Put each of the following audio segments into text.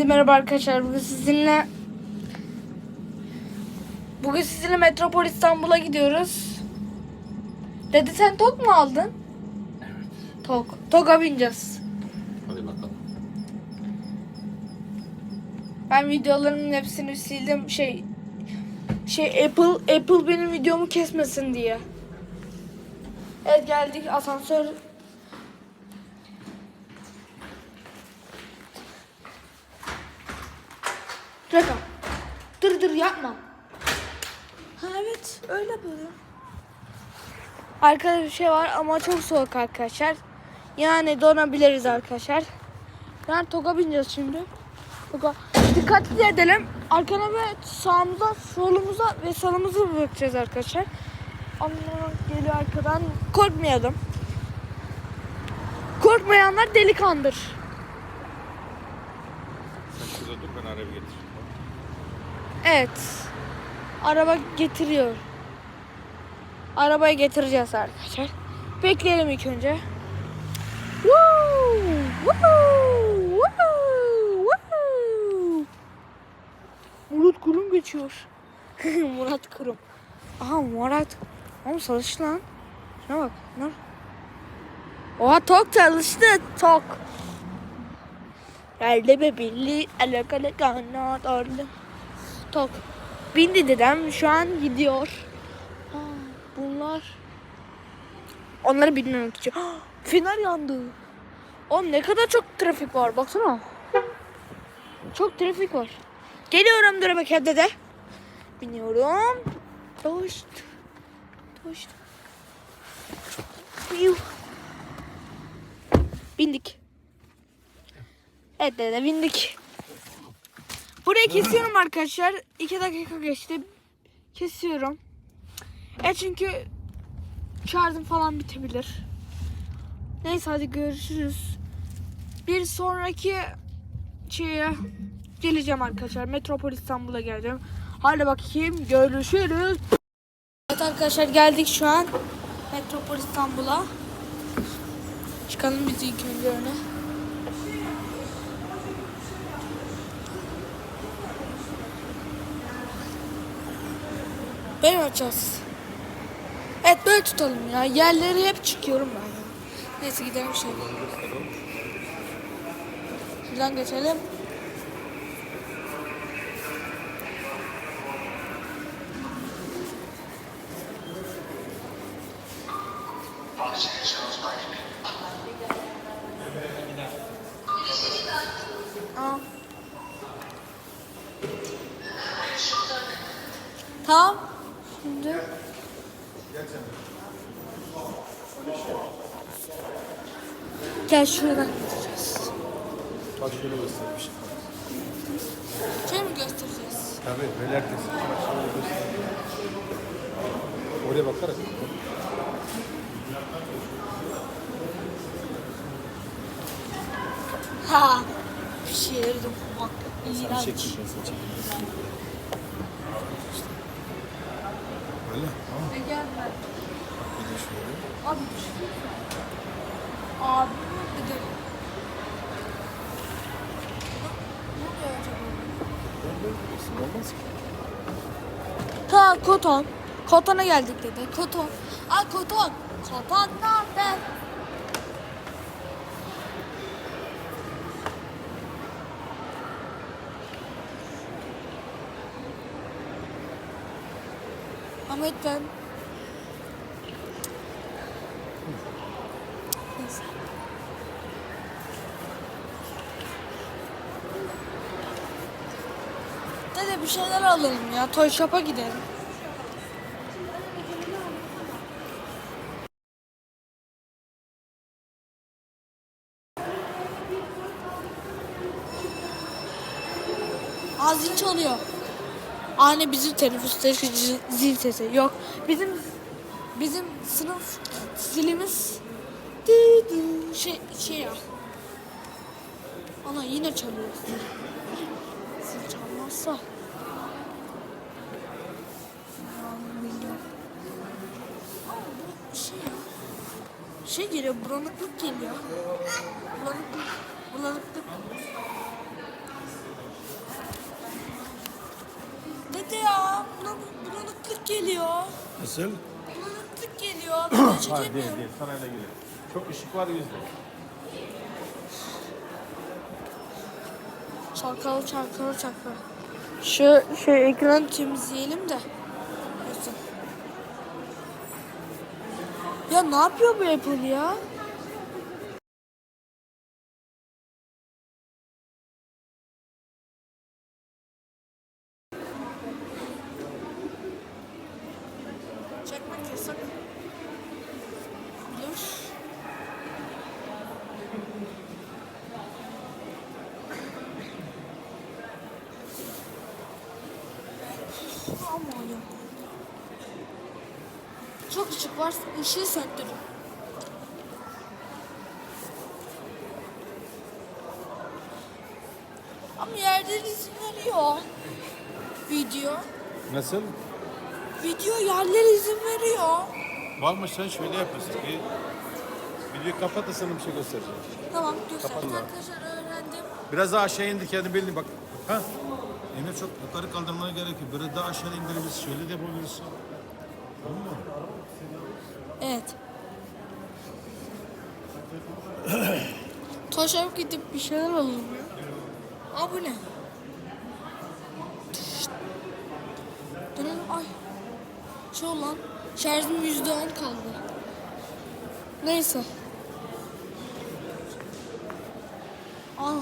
Hepinize merhaba arkadaşlar. Bugün sizinle Bugün sizinle Metropol İstanbul'a gidiyoruz. Dedi sen tok mu aldın? Evet. Tok. Tok'a bineceğiz. Hadi bakalım. Ben videolarımın hepsini sildim. Şey şey Apple Apple benim videomu kesmesin diye. Evet geldik asansör. Reka. Dur dur yapma. Ha evet öyle böyle. Arkada bir şey var ama çok soğuk arkadaşlar. Yani donabiliriz arkadaşlar. Yani toga bineceğiz şimdi. Toga. Dikkatli edelim. Arkana ve sağımıza, solumuza ve sağımıza bakacağız arkadaşlar. Allah geliyor arkadan. Korkmayalım. Korkmayanlar delikandır. Sen şurada dur ben arabaya getireyim. Evet. Araba getiriyor. Arabayı getireceğiz arkadaşlar. Bekleyelim ilk önce. Woo! Woo! Woo! Woo! Murat Kurum geçiyor. Murat Kurum. Aha Murat. Oğlum çalış lan. Şuna bak. Bunlar. Oha tok çalıştı. Tok. Elde be birli. Alakalı kanat orada. Tok. Bindi dedem şu an gidiyor. Ha, bunlar. Onları bilmemek için. Fener yandı. Oğlum ne kadar çok trafik var baksana. Çok trafik var. Geliyorum dur bakayım dede. Biniyorum. Doşt. Doşt. Yuh. Bindik. Evet dede bindik. Burayı kesiyorum arkadaşlar. 2 dakika geçti. Kesiyorum. E çünkü şarjım falan bitebilir. Neyse hadi görüşürüz. Bir sonraki şeye geleceğim arkadaşlar. Metropol İstanbul'a geleceğim. Hadi bakayım görüşürüz. Evet arkadaşlar geldik şu an. Metropol İstanbul'a. Çıkalım biz ilk önce öne. Böyle açacağız? Evet böyle tutalım ya. Yerleri hep çıkıyorum ben ya. Neyse gidelim şöyle. Şuradan geçelim. Aa. Tamam. Şimdi. Gel şuradan. Bak şöyle göstermiş. Şey mi göstereceğiz? Tabii neler kesin. Oraya bakarak. Ha. Bir şey yerim. Bak. Sen İğrenç. çek ben seni çekeyim. Öyle tamam. Gel ben. Bir de şöyle. Abi bir şey. Abi gidelim. Ne oluyor acaba? Olmaz ki. Ha Koton. Koton'a geldik dedi. Koton. Aa Koton. Koton nerede? Ahmet ben. Neyse. Dede bir şeyler alalım ya. Toy Shop'a gidelim. Aa zil çalıyor. Anne bizim teneffüsteki zil- zil sesi. Yok. Bizim bizim sınıf zilimiz şey şey ya. Ana yine çalıyor. Zil çalmazsa. şey geliyor, bulanıklık geliyor. Bulanıklık, bulanıklık. Dede ya, bulan, bulanıklık geliyor. Nasıl? Bulanıklık geliyor. Ben Hayır değil çekemiyorum. değil sana öyle geliyor. Çok ışık var yüzde. Çalkala çalkala çalkala. Şu, şu ekranı temizleyelim de. Ya ne yapıyor bu Apple ya? Çekmek yasak. Ya. Çok ışık var. ışığı söndürün. Ama yerler izin veriyor. Video. Nasıl? Video yerler izin veriyor. Varmış sen şöyle yapıyorsun. Bir videoyu kapat da sana bir şey göstereceğim. Tamam göster. Kapalı. Arkadaşlar öğrendim. Biraz daha aşağı indir kendi belini bak. Ha? Yine çok yukarı kaldırmana gerek yok. Biraz daha aşağı indirebilirsin. Şöyle de yapabilirsin. Tamam mı? Evet. Taşak gidip bir şeyler alalım ya. Aa bu ne? Dönelim ay. Şey olan şarjım yüzde on kaldı. Neyse. Aa.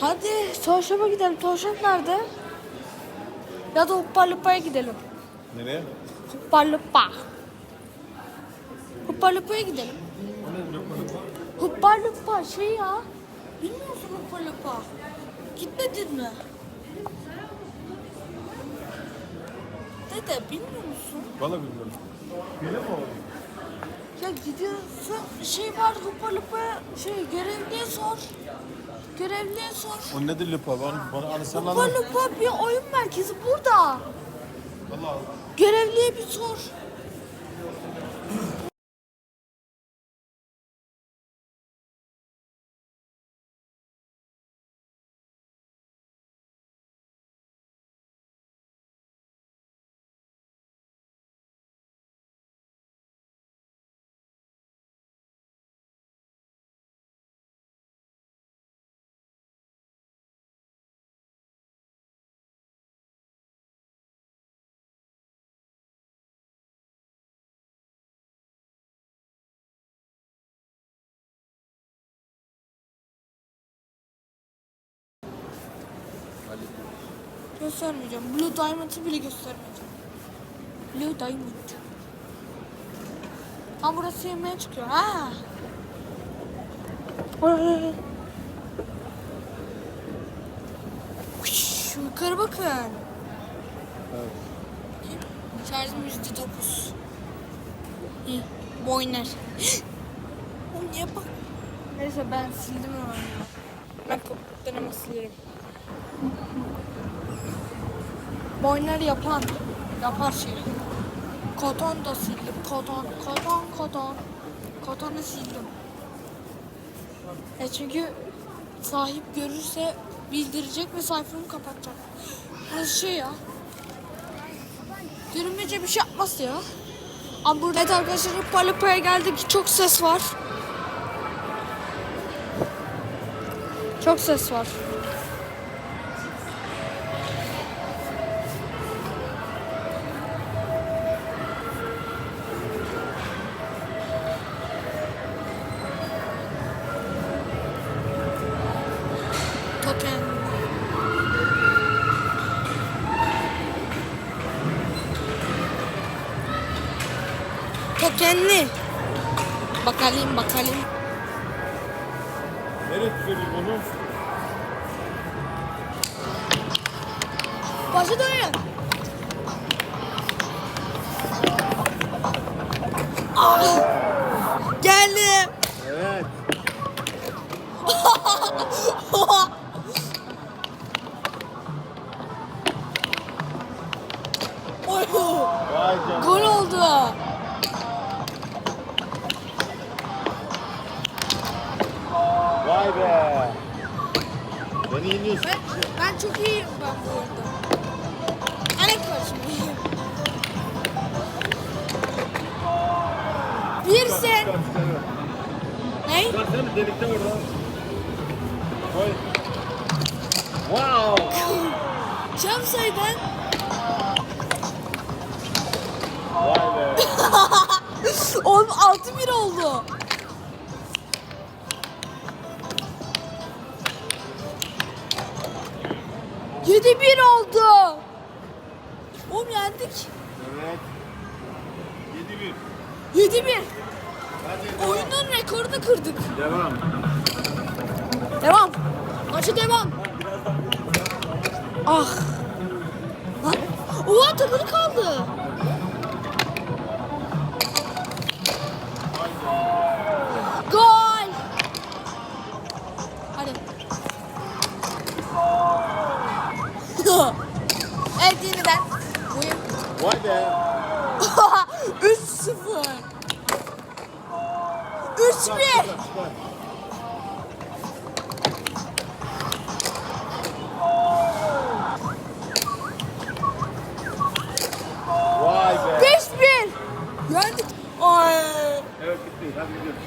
Hadi Toşap'a gidelim. Toşap nerede? Ya da Hopparlıpa'ya gidelim. Nereye? Hopparlıpa. Hopparlıpa'ya gidelim. Hopparlıpa şey ya. Bilmiyor musun Hopparlıpa? Gitmedin mi? Dede bilmiyor musun? Valla bilmiyorum. Bile mi oldu? Ya gidiyorsun şey var Hopparlıpa'ya şey görevliye sor. Görevliye sor. O nedir lupa? Bana, bana hani sen anlat. Hopparlıpa bir oyun merkezi burada. Valla Görevliye bir sor. Göstermeyeceğim. Blue Diamond'ı bile göstermeyeceğim. Blue Diamond. Ha burası yemeğe çıkıyor. Ha. Uş, Yukarı bakın. Evet. Şarjım yüzde dokuz. Oynar. Oğlum niye bak? Neyse ben sildim ya. Ben kopuktan ama silerim. Boyner yapan. Yapar şey. Koton da sildim. Koton, koton, koton. Kotonu sildim. E çünkü sahip görürse bildirecek ve sayfamı kapatacak. Burası şey ya. Görünmece bir şey yapmaz ya. Ama burada evet arkadaşlar Palapa'ya geldik. Çok ses var. Çok ses var. Tokenli. Bakalım bakalım. Nereye tutuyoruz bunu? Başa dönüyor. Ah! Geldim. Evet. yeniyorsun. Ben, ben çok iyiyim ben bu oyunda. Hani gol. açmayı. Birsin. Ne? Sen delikte orada. Koy. Wow. Çam sayıdan. Vay be. Oğlum 6-1 oldu. Yedi bir oldu. Oğlum yendik. Evet. 7-1. Yedi bir. Hadi Oyunun rekorunu kırdık. devam. Devam. Maça devam. Ah. Lan. Oha takılı kaldı. Vay be. 5-1. Yendik. Ay. Evet bitti. Hadi gidiyoruz.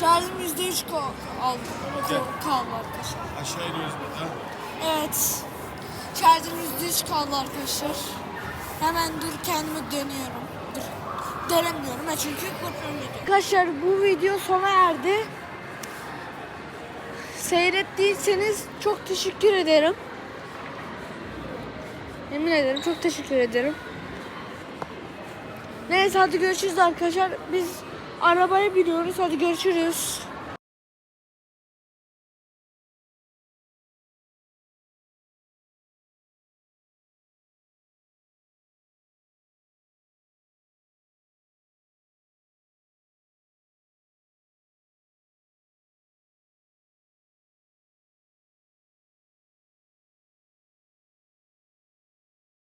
Şarjım %3 kaldı. Aldım. Kaldı arkadaşlar. Aşağı iniyoruz burada. Evet. Şarjım %3 kaldı arkadaşlar. Hemen dur kendime dönüyorum. Dur. Dönemiyorum ha çünkü ediyorum. Arkadaşlar bu video sona erdi. Seyrettiyseniz çok teşekkür ederim. Yemin ederim çok teşekkür ederim. Neyse hadi görüşürüz arkadaşlar. Biz arabaya biniyoruz. Hadi görüşürüz.